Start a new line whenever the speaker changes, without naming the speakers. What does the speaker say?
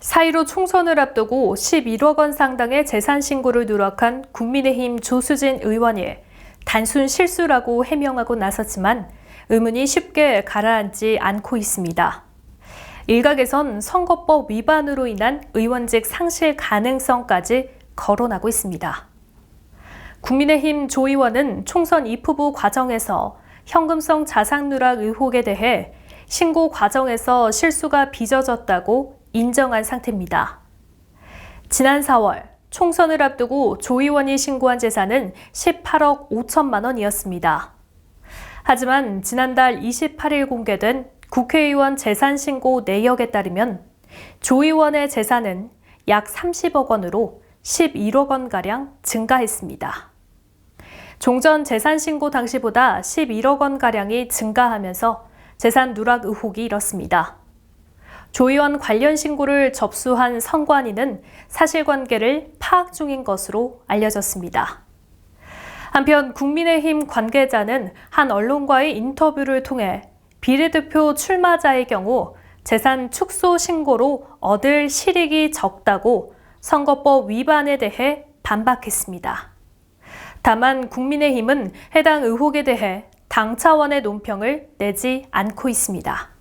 4.15 총선을 앞두고 11억 원 상당의 재산 신고를 누락한 국민의힘 조수진 의원이 단순 실수라고 해명하고 나섰지만 의문이 쉽게 가라앉지 않고 있습니다. 일각에선 선거법 위반으로 인한 의원직 상실 가능성까지 거론하고 있습니다. 국민의힘 조 의원은 총선 입후보 과정에서 현금성 자산 누락 의혹에 대해 신고 과정에서 실수가 빚어졌다고 인정한 상태입니다. 지난 4월 총선을 앞두고 조 의원이 신고한 재산은 18억 5천만 원이었습니다. 하지만 지난달 28일 공개된 국회의원 재산 신고 내역에 따르면 조 의원의 재산은 약 30억 원으로 11억 원가량 증가했습니다. 종전 재산 신고 당시보다 11억 원가량이 증가하면서 재산 누락 의혹이 일었습니다. 조 의원 관련 신고를 접수한 선관위는 사실관계를 파악 중인 것으로 알려졌습니다. 한편 국민의힘 관계자는 한 언론과의 인터뷰를 통해 비례대표 출마자의 경우 재산 축소 신고로 얻을 실익이 적다고 선거법 위반에 대해 반박했습니다. 다만 국민의힘은 해당 의혹에 대해 당 차원의 논평을 내지 않고 있습니다.